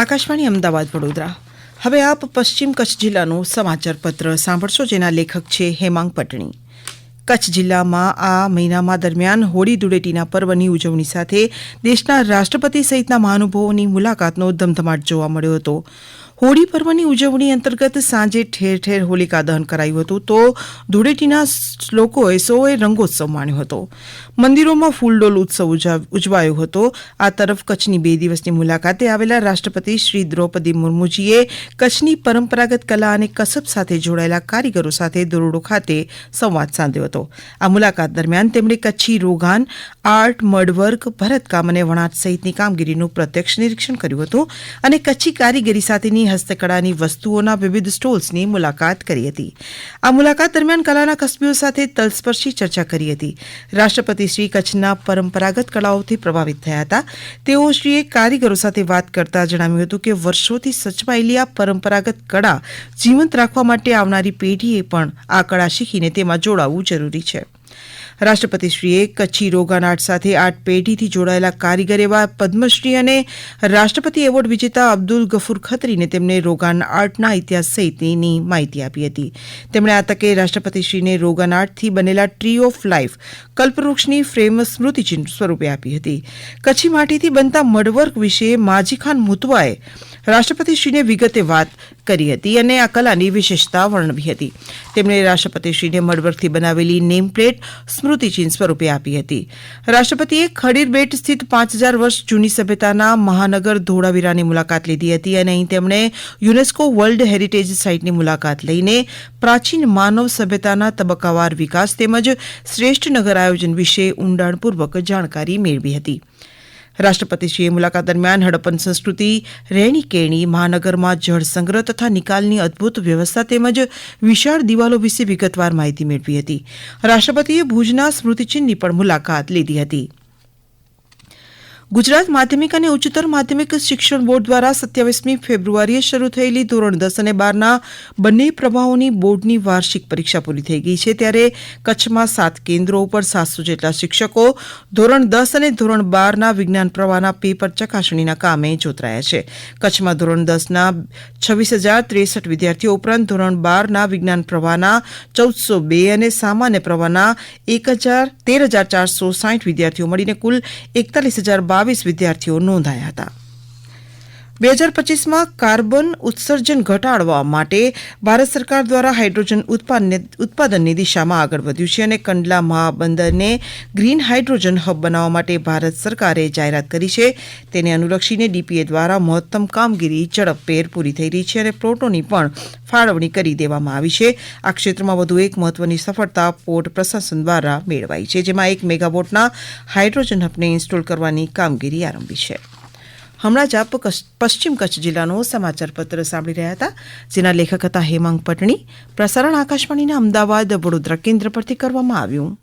આકાશવાણી અમદાવાદ, વડોદરા. હવે આપ પશ્ચિમ કચ્છ જિલ્લાનું સમાચાર પત્ર સાંભળશો, જેના લેખક છે હેમાંગ પટણી. કચ્છ જિલ્લામાં આ મહિનામાં દરમિયાન હોળી ધૂળેટીના પર્વની ઉજવણી સાથે દેશના રાષ્ટ્રપતિ સહિતના મહાનુભાવોની મુલાકાતનો ધમધમાટ જોવા મળ્યો હતો. હોળી પર્વની ઉજવણી અંતર્ગત સાંજે ઠેર ઠેર હોલિકા દહન કરાયું હતું તો ધૂળેટીના લોકોએ સૌએ રંગોત્સવ માણ્યો હતો. મંદિરોમાં ફૂલડોલ ઉત્સવ ઉજા- ઉજવાયો હતો. આ તરફ કચ્છની બે દિવસની મુલાકાતે આવેલા રાષ્ટ્રપતિ શ્રી દ્રૌપદી મુર્મુજીએ કચ્છની પરંપરાગત કલા અને કસબ સાથે જોડાયેલા કારીગરો સાથે દરોડો ખાતે સંવાદ સાધ્યો હતો. આ મુલાકાત દરમિયાન તેમણે કચ્છી રોગાન, આર્ટ મડવર્ક ભરતકામ અને વણાટ સહિતની કામગીરીનું પ્રત્યક્ષ નિરીક્ષણ કર્યું હતું અને કચ્છી કારીગરી સાથેની હસ્તકળાની વસ્તુઓના વિવિધ સ્ટોલ્સની મુલાકાત કરી હતી. આ મુલાકાત દરમિયાન કલાના કસબીઓ સાથે તલસ્પર્શી ચર્ચા કરી હતી. રાષ્ટ્રપતિ શ્રી કચ્છના પરંપરાગત કળાઓથી પ્રભાવિત થયા હતા. તેઓ શ્રીએ કારીગરો સાથે વાત કરતા જણાવ્યું હતું કે વર્ષોથી સચવાયેલી આ પરંપરાગત કળા જીવંત રાખવા માટે આવનારી પેઢીએ પણ આ કળા શીખીને તેમાં જોડાવવું જરૂરી છે. રાષ્ટ્રપતિશ્રીએ કચ્છી રોગાન આર્ટ સાથે આર્ટ પેઢીથી જોડાયેલા કારીગર એવા પદ્મશ્રી અને રાષ્ટ્રપતિ એવોર્ડ વિજેતા અબ્દુલ ગફુર ખત્રીને તેમને રોગાન આર્ટના ઇતિહાસ સહિતની માહિતી આપી હતી. તેમણે આ તકે રાષ્ટ્રપતિશ્રીને રોગાન આર્ટથી બનેલા ટ્રી ઓફ લાઈફ કલ્પવૃક્ષની ફ્રેમ સ્મૃતિચિહ્ન સ્વરૂપે આપી હતી. કચ્છી માટીથી બનતા મડવર્ક વિશે માજીખાન મુતવાએ રાષ્ટ્રપતિશ્રીને વિગતે વાત કરી હતી અને આ કલાની વિશેષતા વર્ણવી હતી. તેમણે રાષ્ટ્રપતિશ્રીને મડવર્કથી બનાવેલી નેમ પ્લેટ સ્મૃતિચિહ્ન સ્વરૂપે આપી હતી. રાષ્ટ્રપતિએ ખડીરબેટ સ્થિત પાંચ હજાર વર્ષ જૂની સભ્યતાના મહાનગર ધોળાવીરાની મુલાકાત લીધી હતી અને અહીં તેમણે યુનેસ્કો વર્લ્ડ હેરિટેજ સાઇટની મુલાકાત લઈને પ્રાચીન માનવ સભ્યતાના તબક્કાવાર વિકાસ તેમજ શ્રેષ્ઠ નગર આયોજન વિશે ઊંડાણપૂર્વક જાણકારી મેળવી હતી. રાષ્ટ્રપતિશ્રીએ મુલાકાત દરમિયાન હડપ્પન સંસ્કૃતિ રહેણી કેણી મહાનગરમાં જળ સંગ્રહ તથા નિકાલની અદ્ભુત વ્યવસ્થા તેમજ વિશાળ દિવાલો વિશે વિગતવાર માહિતી મેળવી હતી. રાષ્ટ્રપતિએ ભુજના સ્મૃતિચિહ્નની પણ મુલાકાત લીધી હતી. ગુજરાત માધ્યમિક અને ઉચ્ચતર માધ્યમિક શિક્ષણ બોર્ડ દ્વારા સત્યાવીસમી ફેબ્રુઆરીએ શરૂ થયેલી ધોરણ દસ અને બારના બંને પ્રવાહોની બોર્ડની વાર્ષિક પરીક્ષા પૂરી થઈ ગઈ છે. ત્યારે કચ્છમાં સાત કેન્દ્રો ઉપર સાતસો જેટલા શિક્ષકો, ધોરણ દસ અને ધોરણ બારના વિજ્ઞાન પ્રવાહના પેપર ચકાસણીના કામે જોતરાયા છે. કચ્છમાં ધોરણ દસના છવ્વીસ હજાર ત્રેસઠ વિદ્યાર્થીઓ ઉપરાંત ધોરણ બારના વિજ્ઞાન પ્રવાહના ચૌદસો બે અને સામાન્ય પ્રવાહના એક હજાર તેર હજાર ચારસો સાઠ વિદ્યાર્થીઓ મળીને કુલ એકતાલીસ હજાર બાવીસ વિદ્યાર્થીઓ નોંધાયા હતા. બે હજાર પચીસમાં કાર્બન ઉત્સર્જન ઘટાડવા માટે ભારત સરકાર દ્વારા હાઇડ્રોજન ઉત્પાદન ઉત્પાદનની દિશામાં આગળ વધ્યું છે અને કંડલા મહાબંદરને ગ્રીન હાઇડ્રોજન હબ બનાવવા માટે ભારત સરકારે જાહેરાત કરી છે. તેને અનુલક્ષીને ડીપીએ દ્વારા મહત્તમ કામગીરી, ઝડપભેર પૂરી થઈ રહી છે અને પ્રોટોની પણ ફાળવણી કરી દેવામાં આવી છે. આ ક્ષેત્રમાં વધુ એક મહત્વની સફળતા પોર્ટ પ્રશાસન દ્વારા મેળવાઈ છે, જેમાં એક મેગાવોટના હાઇડ્રોજન હબને ઇન્સ્ટોલ કરવાની કામગીરી આરંભી છે. હમણાં જ આપ પશ્ચિમ કચ્છ જિલ્લાનો સમાચાર પત્ર સાંભળી રહ્યા હતા, જેના લેખક હતા હેમાંગ પટણી. પ્રસારણ આકાશવાણીના અમદાવાદ, વડોદરા કેન્દ્ર પરથી કરવામાં આવ્યું.